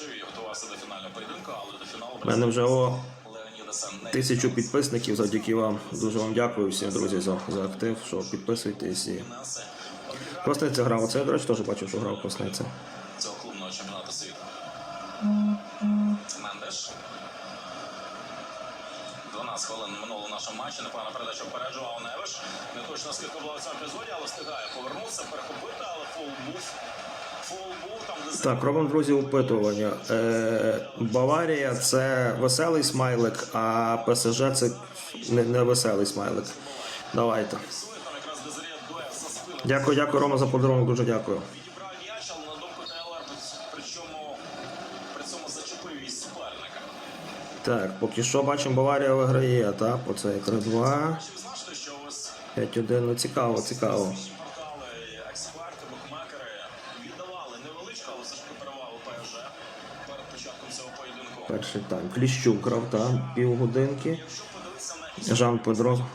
закінчив і готувався до фінального поєдинку, але до фіналу У мене вже о тисячу підписників. Завдяки вам. Дуже вам дякую всім, друзі, за, за актив, що підписуєтесь і. Насе грав. Оце я, до речі, теж бачив, що грав Красниця. цього клубного чемпіонату світу. Мендеш. 12 хвилин минуло в нашому матчі. Непевна передача впереджував Невиш. Не точно скільки було в цьому епізоді, але встигає повернутися, перехопити, але фол був. Так, робимо, друзі, опитування. Е, Баварія це веселий смайлик, а ПСЖ це не, веселий смайлик. Давайте. Дякую, дякую, Рома, за подарунок, дуже дякую. Так, поки що бачимо, Баварія виграє, так, по цей 3-2. Чи ви знаєте, що ось 5-1, ну цікаво, цікаво. Перший тайм. Кліщук грав там півгодинки. Жан Педро